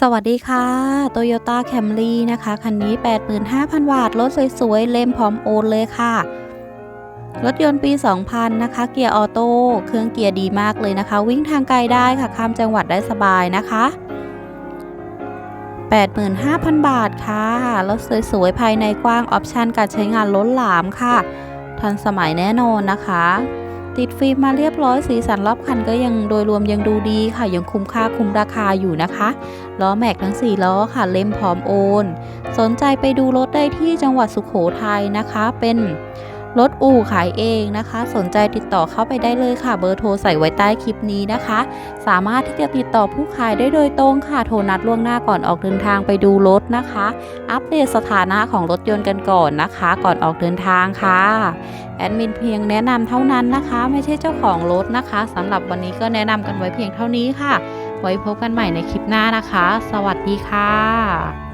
สวัสดีค่ะ Toyota Camry นะคะ คันนี้ 85,000 บาท รถสวยๆ เล่มพร้อมโอนเลยค่ะ รถยนต์ปี 2000 นะคะ เกียร์ออโต้ เครื่องเกียร์ดีมากเลยนะคะ วิ่งทางไกลได้ค่ะ ข้ามจังหวัดได้สบายนะคะ 85,000 บาทค่ะ รถสวยๆ ภายในกว้าง ออปชันการใช้งานล้นหลามค่ะ ทันสมัยแน่นอนนะคะ ติดฟิล์มมาเรียบร้อยสีสันรอบคันก็ยังโดยรวมยังดูดีค่ะ ยังคุ้มค่าคุ้มราคาอยู่นะคะล้อแม็กทั้ง 4 ล้อค่ะเล่มพร้อมโอน สนใจไปดูรถได้ที่จังหวัดสุขโขทัยนะคะ เป็น รถอู่ขายเองนะคะ สนใจติดต่อเข้าไปได้เลยค่ะ เบอร์โทรใส่ไว้ใต้คลิปนี้นะคะ สามารถที่จะติดต่อผู้ขายได้โดยตรงค่ะ โทรนัดล่วงหน้าก่อนออกเดินทางไปดูรถนะคะ อัปเดตสถานะของรถยนต์กันก่อนนะคะ ก่อนออกเดินทางค่ะแอดมินเพียงแนะนำเท่านั้นนะคะ ไม่ใช่เจ้าของรถนะคะสำหรับวันนี้ก็แนะนำกันไว้เพียงเท่านี้ค่ะ ไว้พบกันใหม่ในคลิปหน้านะคะ สวัสดีค่ะ